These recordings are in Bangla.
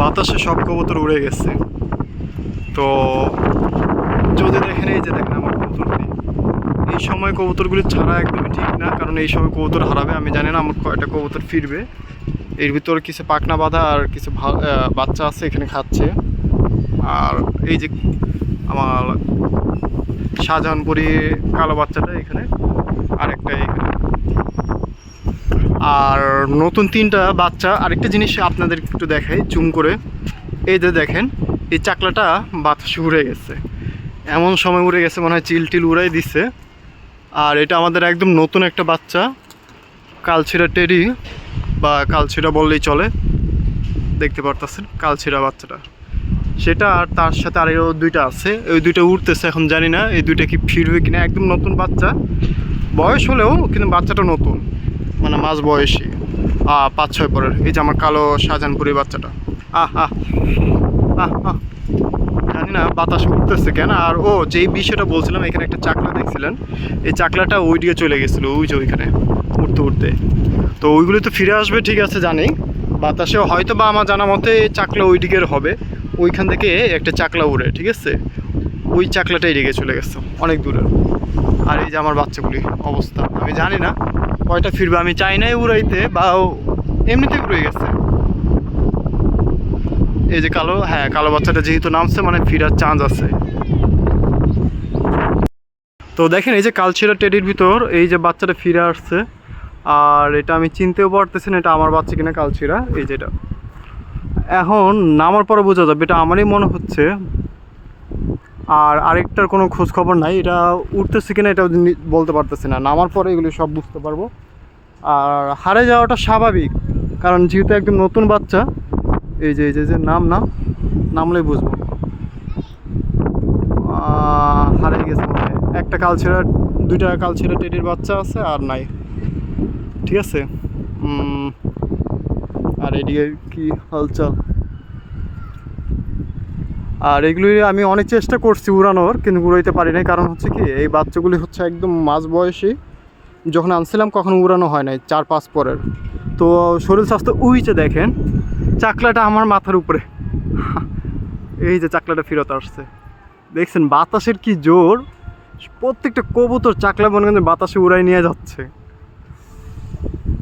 বাতাসে সব কবুতর উড়ে গেছে। তো যদি দেখেন, এই যে দেখেন, আমার কবুতরগুলি এই সময় কবুতরগুলি ছাড়া একদমই ঠিক না, কারণ এই সময় কবুতর হারাবে। আমি জানি না, আমার কয়টা কবুতর ফিরবে। এর ভিতর কিছু পাকনা বাঁধা আর কিছু বাচ্চা আছে, এখানে খাচ্ছে। আর এই যে আমার শাহজাহানপুরি কালো বাচ্চাটা এখানে, আরেকটা এখানে। আর নতুন তিনটা বাচ্চা, আরেকটা জিনিস আপনাদের একটু দেখাই, জুম করে। এই যে দেখেন, এই চাকলাটা বাতাসে উড়ে গেছে। এমন সময় উড়ে গেছে, মনে হয় চিল টিল উড়াই দিছে। আর এটা আমাদের একদম নতুন একটা বাচ্চা, কালছিরা টেরি বা কালছিরা বললেই চলে। দেখতে পারতেছেন, কালছিরা বাচ্চাটা। সেটা আর তার সাথে আরও দুইটা আছে। ওই দুইটা উঠতেছে এখন, জানি না, এই দুইটা কি ফিরবে কিনা। একদম নতুন বাচ্চা। বয়স হলেও কিন্তু বাচ্চাটা নতুন। মানে মাঝ বয়সী। আহ, পাঁচ ছয় পরের। এই যে আমার কালো শাহজাহানপুরি বাচ্চাটা। আহ জানি না বাতাস উঠতেছে কেন? আর ও যেই বিষয়টা বলছিলাম এখানে একটা চাকলা দেখছিলেন। এই চাকলাটা ওই দিকে চলে গেছিল ওই যে ওইখানে উঠতে উঠতে তো ওইগুলো তো ফিরে আসবে ঠিক আছে জানি। বাতাসে হয়তো বা আমার জানা মতে চাকলা ওই দিকের হবে। ওইখান থেকে একটা চাকলা উড়ে ঠিক আছে? ওই চাকলাটাই রেগে চলে গেছে অনেক দূরে আর এই যে আমার বাচ্চাগুলি অবস্থা আমি জানি না। কয়টা ফিরবে আমি চাই নাই উড়াইতে বা এমনিতে উড়ে গেছে। এই যে কালো হ্যাঁ কালো বাচ্চাটা যেহেতু নামছে মানে ফিরার চান্স আছে। তো দেখেন, এই যে কালচিরা টেডির ভিতর এই যে বাচ্চাটা ফিরে আসছে, আর এটা আমি চিনতেও পারতেছি না, এটা আমার বাচ্চা কিনা কালচিরা, এই যেটা এখন নামার পরে বোঝা যাবে, এটা আমারই মনে হচ্ছে আর আরেকটার কোনো খোঁজ খবর নাই। এটা উঠতেছে কিনা এটা বলতে পারতেছি না। নামার পরে এগুলি সব বুঝতে পারব। আর হারে যাওয়াটা স্বাভাবিক, কারণ যেহেতু একদম নতুন বাচ্চা, এই যে এই যে যে, নাম না, নামলেই বুঝব। হারিয়ে গেছে মনে একটা কালছেরা দুইটা কালছেরা টেডির বাচ্চা আছে আর নাই। ঠিক আছে? আর এদিকে কি হালচাল? আর এগুলি আমি অনেক চেষ্টা করছি উড়ানোর, কিন্তু উড়াইতে পারি নাই। কারণ হচ্ছে কি, এই বাচ্চাগুলি হচ্ছে একদম মাঝ বয়সী। যখন আনছিলাম, কখনো উড়ানো হয় নাই, চার পাঁচ পরের। তো শরীর স্বাস্থ্য উইচে দেখেন, চাকলাটা আমার মাথার উপরে। এই যে চাকলাটা ফেরত আসছে। দেখছেন, বাতাসের কি জোর। প্রত্যেকটা কবুতর চাকলা মনে করেন বাতাসে উড়াই নিয়ে যাচ্ছে।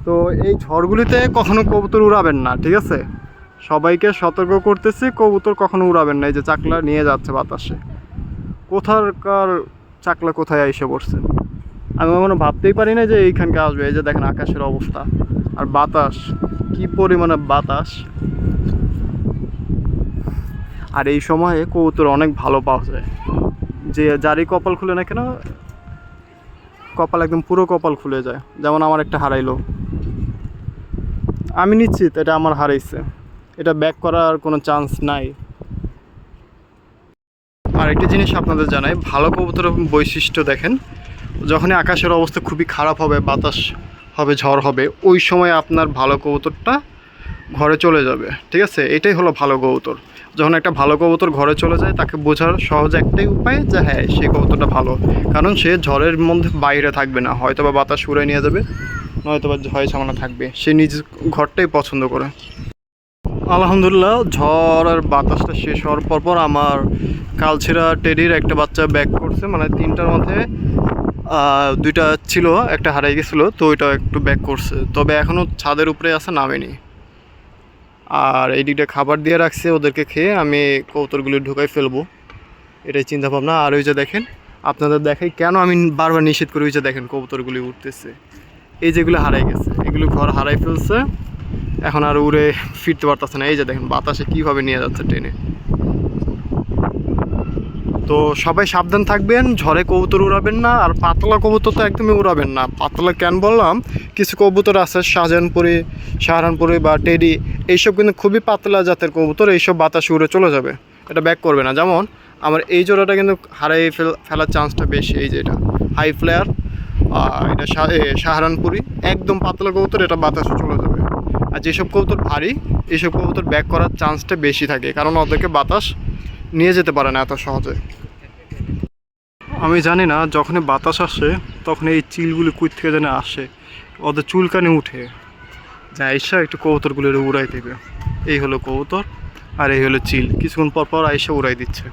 তো এই ঝড়গুলিতে কখনো কবুতর উড়াবেন না, ঠিক আছে? সবাইকে সতর্ক করতেছি, কবুতর কখনো উড়াবেন না, এই যে চাকলা নিয়ে যাচ্ছে বাতাসে। কোথাকার চাকলা কোথায় এসে পড়ছে? আমি কখনো ভাবতেই পারি না যে এইখানকে আসবে, এই যে দেখেন আকাশের অবস্থা। আর বাতাস, কি পরিমাণে বাতাস। আর এই সময়ে কবুতর অনেক ভালো পাওয়া যায়। যে যারই কপাল খুলে না কেন, কপাল একদম পুরো কপাল খুলে যায়। যেমন আমার একটা হারাইলো। আমি নিশ্চিত এটা আমার হারাইছে। এটা ব্যাক করার কোনো চান্স নাই। আর একটা জিনিস আপনাদের জানাই, ভালো কবুতরের বৈশিষ্ট্য দেখেন, যখনই আকাশের অবস্থা খুবই খারাপ হবে, বাতাস হবে, ঝড় হবে, ওই সময় আপনার ভালো কবুতরটা ঘরে চলে যাবে, ঠিক আছে? এটাই হলো ভালো কবুতর। যখন একটা ভালো কবুতর ঘরে চলে যায়, তাকে বোঝার সহজ একটাই উপায় যে হ্যাঁ সেই কবুতরটা ভালো। কারণ সে ঝড়ের মধ্যে বাইরে থাকবে না হয়তো বা বাতাস উড়ে নিয়ে যাবে নয়তো বা ঝয় ঝামেলা থাকবে। সে নিজ ঘরটাই পছন্দ করে। আলহামদুলিল্লাহ, ঝড় আর বাতাসটা শেষ হওয়ার পর পর আমার কালছিরা টেডির একটা বাচ্চা ব্যাক করছে মানে তিনটার মধ্যে দুইটা ছিল, একটা হারিয়ে গেছিল, তো ওইটা একটু ব্যাক করছে। তবে এখনও ছাদের উপরে আছে, নামেনি। আর এই দিকটা খাবার দিয়ে রাখছে, ওদেরকে খেয়ে আমি কৌতরগুলি ঢুকাই ফেলব। এটাই চিন্তা ভাবনা আর ওই যে দেখেন, আপনাদের দেখাই কেন আমি বারবার নিষেধ করি, ওই যে দেখেন কবুতরগুলি উঠতেছে। এই যেগুলো হারাই গেছে, এগুলো ঘর হারাই ফেলছে। এখন আর উড়ে ফিরতে পারতেছে না। এই যে দেখেন, বাতাসে কীভাবে নিয়ে যাচ্ছে ট্রেনে। তো সবাই সাবধান থাকবেন, ঝড়ে কবুতর উড়াবেন না, আর পাতলা কবুতর তো একদমই উড়াবেন না। পাতলা কেন বললাম? কিছু কবুতর আছে, শাহজাহানপুরি সাহারানপুরি বা টেডি, এইসব কিন্তু খুবই পাতলা জাতের কবুতর, এইসব বাতাসে উড়ে চলে যাবে। এটা ব্যাক করবে না। যেমন, আমার এই জোড়াটা কিন্তু হারাই ফেল ফেলার চান্সটা বেশি, এই যে এটা। হাই ফ্লেয়ার এটা সাহারানপুরি একদম পাতলা কবুতর, এটা বাতাসে চলে যাবে। আর যেসব কবুতর ভারী এইসব কবুতর ব্যাক করার চান্সটা বেশি থাকে। কারণ ওদেরকে বাতাস নিয়ে যেতে পারে না এত সহজে। আমি জানি না, যখনই বাতাস আসে তখন এই চিলগুলি কুই থেকে যেন আসে। ওদের চুলকানি উঠে। যা এসে একটু কবুতরগুলো উড়াই দেবে। এই হলো কবুতর আর এই হলো চিল। কিছুক্ষণ পর পর আইসা উড়াই দিচ্ছে।